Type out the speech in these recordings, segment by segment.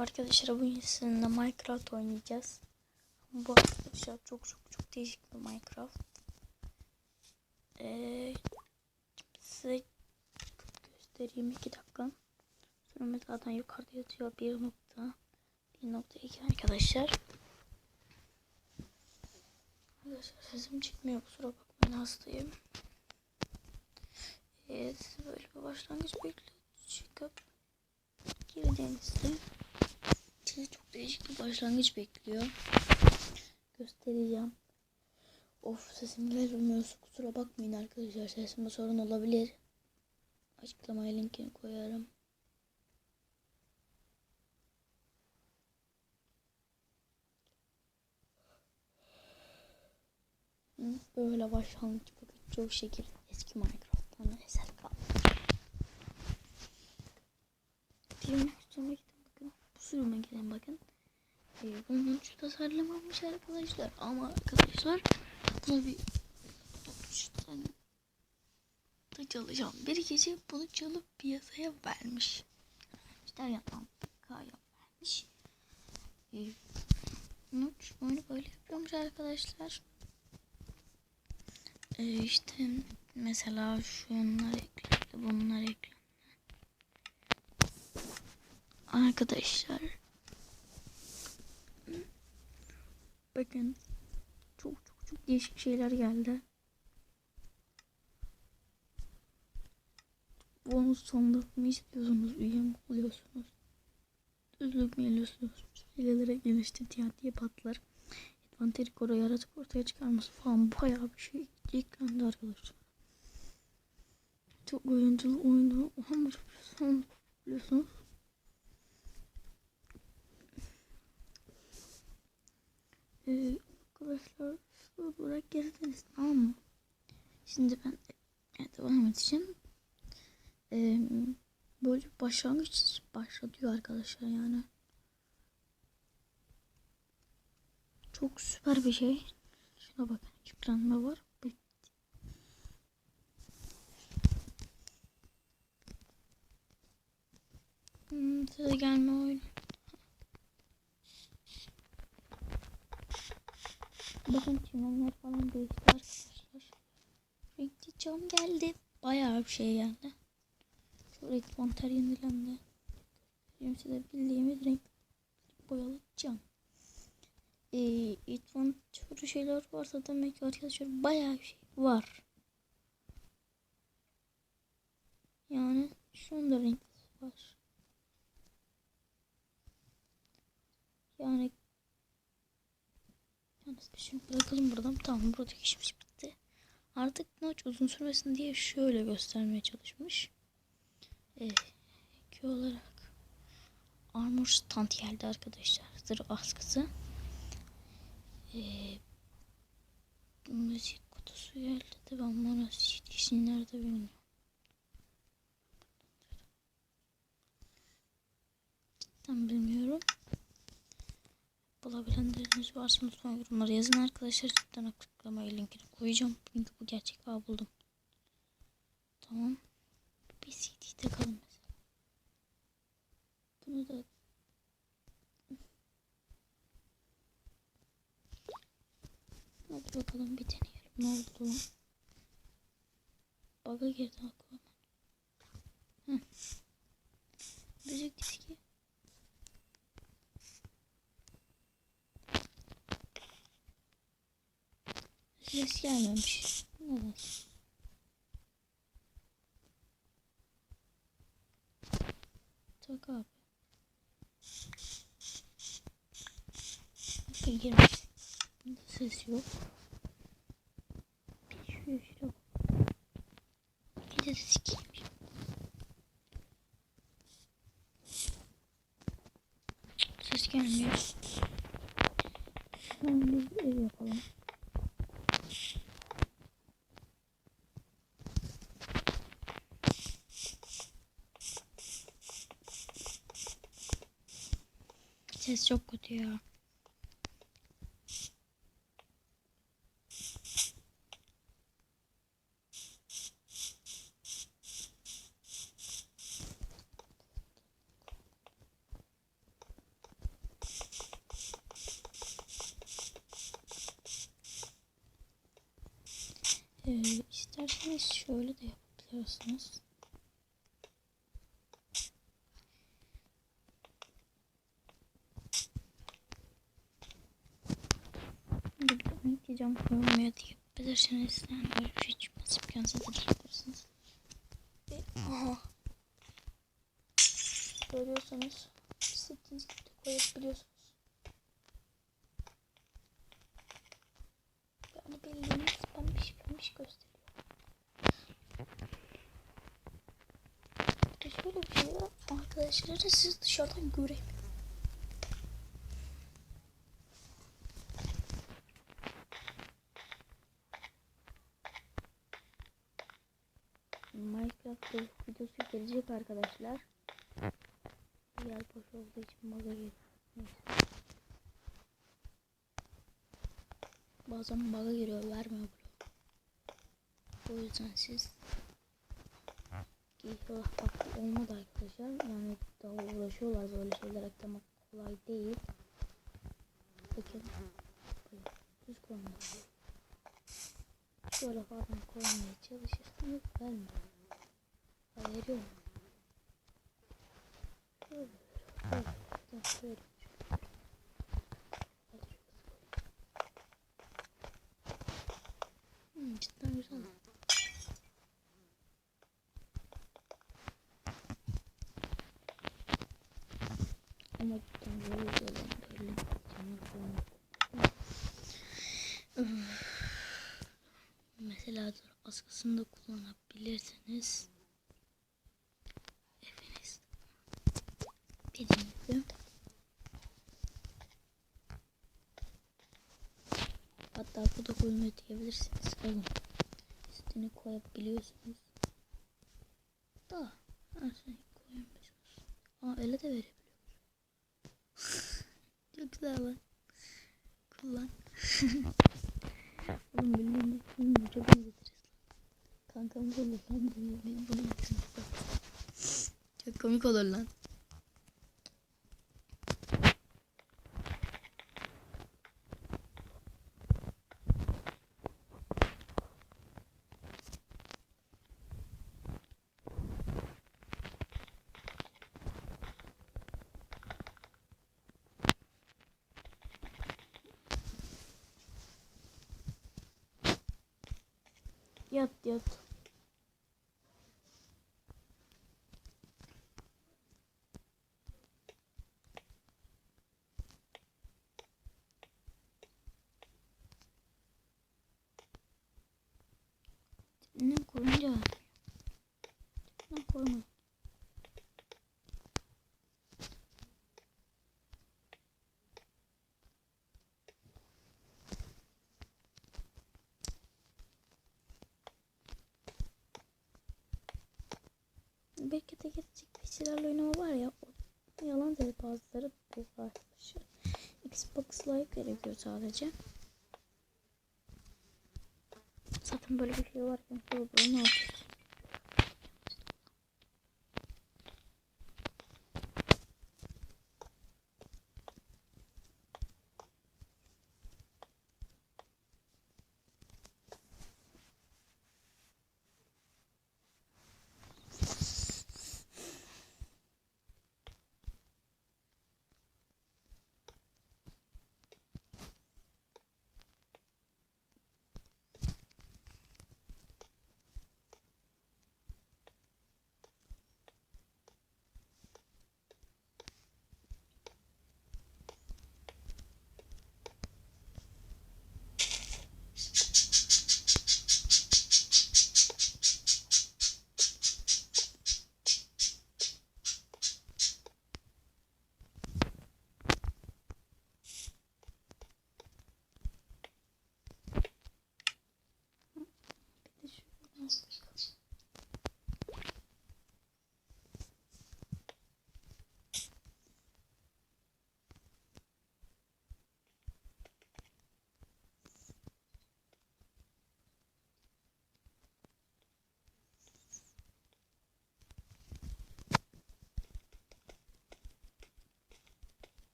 Arkadaşlar bugün sizinle Minecraft oynayacağız. Bu arkadaşlar çok çok çok değişik bir Minecraft. Ee, size göstereyim 2 dakika. Sonra zaten yukarıda yazıyor 1 nokta 1.2 arkadaşlar. Arkadaşlar sesim çıkmıyor kusura bakmayın hastayım. Size böyle bir başlangıç bekliyor. Çıkıp girdiğinizde sizi çok değişik bir başlangıç bekliyor. Göstereceğim. Of sesim gelmiyor. Kusura bakmayın arkadaşlar. Sesimde sorun olabilir. Açıklamaya linkini koyarım. Böyle başlangıç bakın çok şekil eski Minecraft'tan eser kaldı. Diğer. Bu sürüme gidin bakın. Ee, bunun şu tasarlamamış arkadaşlar. Ama arkadaşlar tabi işte da çalışan bir kişi bunu çalıp piyasaya vermiş. İşte yapan kaya vermiş. Ee, bunu oyunu böyle yapıyormuş arkadaşlar. Ee, işte mesela şunlar eklendi, bunlar eklendi. Arkadaşlar bakın çok çok çok değişik şeyler geldi. Bonus sonunda mı istiyorsunuz? Üye mi oluyorsunuz? Düzlük mü eliyorsunuz? Hilelere gelişti diye patlar. Advanteri koru yaratık ortaya çıkarması falan bayağı bir şey eklendi arkadaşlar. Çok oyunculu oyunu hamur biliyorsunuz. Arkadaşlar şu olarak gezdiniz tamam mı? Şimdi ben e, devam edeceğim. Ee, böyle başlangıç başlatıyor arkadaşlar yani. Çok süper bir şey. Şuna bakın yüklenme var. Hmm, size gelme oyunu. Bakın çimenler falan değişti arkadaşlar. Renkli cam geldi. Bayağı bir şey geldi. Şu renk monter yenilendi. Benim size bildiğimiz renk boyalı cam. Ee, türü şeyler varsa demek ki arkadaşlar bayağı bir şey var. Yani şunun da renk var. Yani Yalnız şimdi bırakalım buradan. Tamam buradaki işimiz bitti. Artık maç uzun sürmesin diye şöyle göstermeye çalışmış. Ee, iki olarak armor stand geldi arkadaşlar. Zırh askısı. Ee, müzik kutusu geldi de ben bunu işin nerede bilmiyorum. Cidden bilmiyorum. Bulabilenleriniz varsa lütfen yorumlara yazın arkadaşlar. Cidden açıklamaya linkini koyacağım. Çünkü bu gerçek bağ buldum. Tamam. Bir CD takalım mesela. Bunu da Hadi bakalım bir deneyelim. Ne oldu lan? Baga girdi aklıma. Müzik diski. Ses gelmemiş. Neden? Tak abi. Bakın girmiş. Bunda ses yok. Bir şu şuraya bak. Bir de ses gelmiş. Ses gelmiyor. Şimdi ev yapalım. çok kötü ya. Ee, isterseniz şöyle de yapabiliyorsunuz. Burada bir cam koymaya da yapabilirsiniz. Yani öyle bir şey çıkmaz. Imkansız da yapabilirsiniz. Ve aha. Görüyorsanız istediğiniz gibi de koyabiliyorsunuz. Yani bildiğiniz pembiş pembiş gösteriyor. Şöyle bir şey var. Arkadaşları siz dışarıdan göremiyor. Minecraft videosu gelecek arkadaşlar. Yer boş olduğu için maza geliyor. Bazen bug'a giriyor vermiyor bunu. O yüzden siz İnşallah bak olmadı arkadaşlar. Yani daha uğraşıyorlar böyle şeyler eklemek kolay değil. Bakın. Düz koymak. Şöyle falan koymaya çalışırsınız vermiyor. Ha, veriyor mu? Şöyle. Şöyle. Şöyle. Şöyle. Hmm, cidden güzel. Ama cidden böyle güzel. Koymak. Üf. Mesela askısını da kullanabilirsiniz. Efeniz. Dediğim gibi. Hatta bu da koymayı diyebilirsiniz. Alın. İstediğini koyabiliyorsunuz. Da her şeyi koyamıyorsunuz. Aa öyle de verebiliyoruz. Çok güzel lan. Kullan. Oğlum bildiğin bunu çok benzetiriz. Kankam böyle lan bunu bunu Çok komik olur lan. Yat yat. Ne koyunca ne koyma. Belki de gerçek kişilerle oynama var ya o yalan dedi bazıları bu arkadaşlar. Xbox Live gerekiyor sadece. Zaten böyle bir şey varken ne yapıyoruz?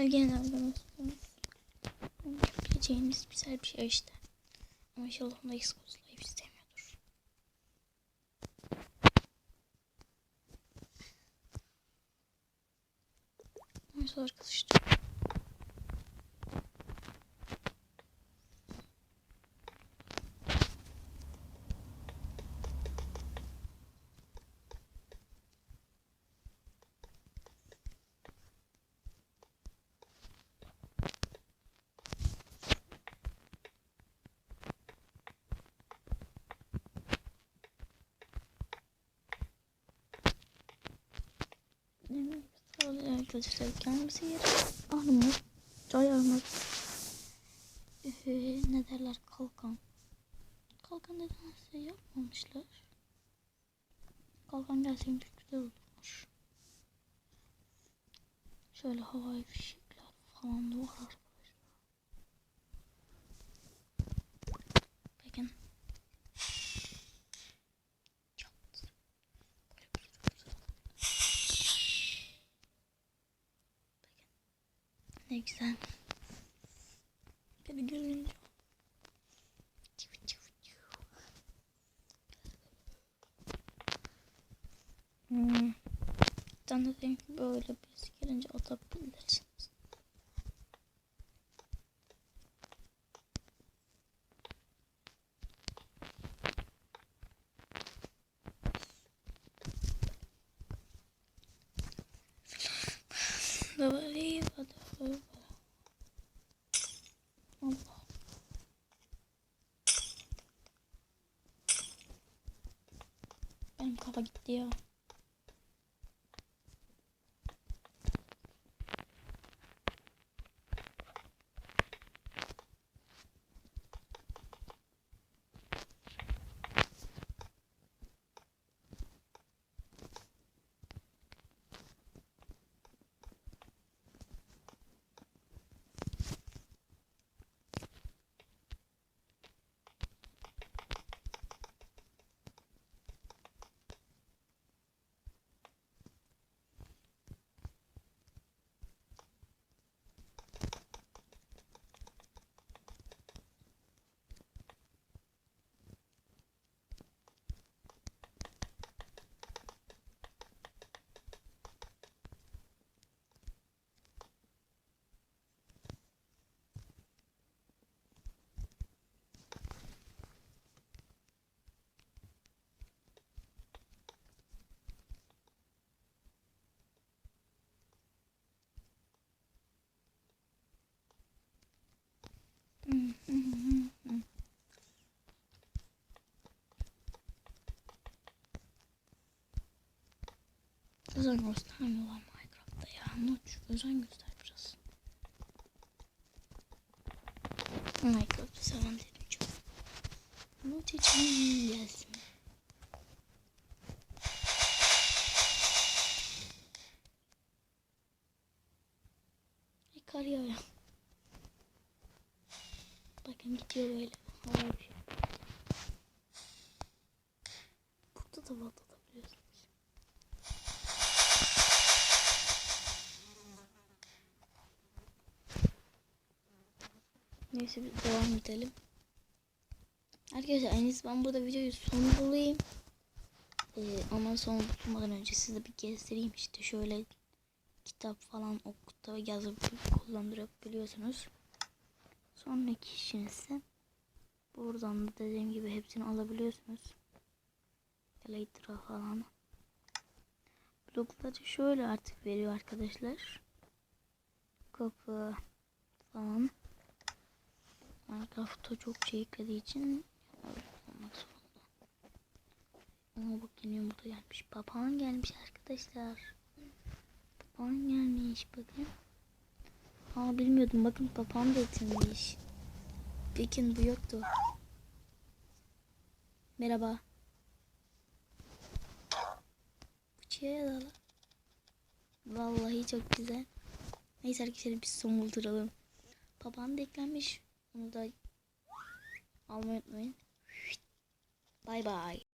Ya genelde bileceğimiz güzel bir şey işte. Ama inşallah Xbox Live istemiyordur. Neyse arkadaşlar. Evet, sağ arkadaşlar kendimize yer armut, çay armut, ee, ne derler kalkan. Kalkan nedense yapmamışlar. Kalkan gelseymiş güzel olurmuş. Şöyle havai fişekler falan da var. Bakın. Çok güzel. Böyle bir sürü güzel. Ne güzel. Çiv çiv. Hmm. Tanıdığım böyle birisi gelince atabilirsiniz. Benim kafa gitti ya. Hmm, hmm, hmm, hmm. Özen göstermiyorlar Minecraft'ta ya. Noç özen göster biraz. Minecraft'ı seven dedim çok. Noç için gelsin. E, kar yağıyor. Bakın gidiyor böyle. Havai bir şey. Burada da patlatabiliyorsunuz. Neyse biz devam edelim. Arkadaşlar en ben burada videoyu sonlandırayım. Ee, ama sonlandırmadan önce size bir gezdireyim işte şöyle kitap falan okutup yazıp kullandırabiliyorsunuz. Sonraki işiniz ise buradan da dediğim gibi hepsini alabiliyorsunuz. Elytra falan. Blokları şöyle artık veriyor arkadaşlar. Kapı falan. Minecraft'ta çok şey eklediği için olmak zorunda. Ama bak yine yumurta gelmiş. Papağan gelmiş arkadaşlar. Papağan gelmiş bakın. Aa bilmiyordum bakın papağan da etilmiş. Bakın bu yoktu. Merhaba. Çiğe da. Vallahi çok güzel. Neyse arkadaşlar biz somulturalım. Papağan da eklenmiş. Onu da almayı unutmayın. Bay bay.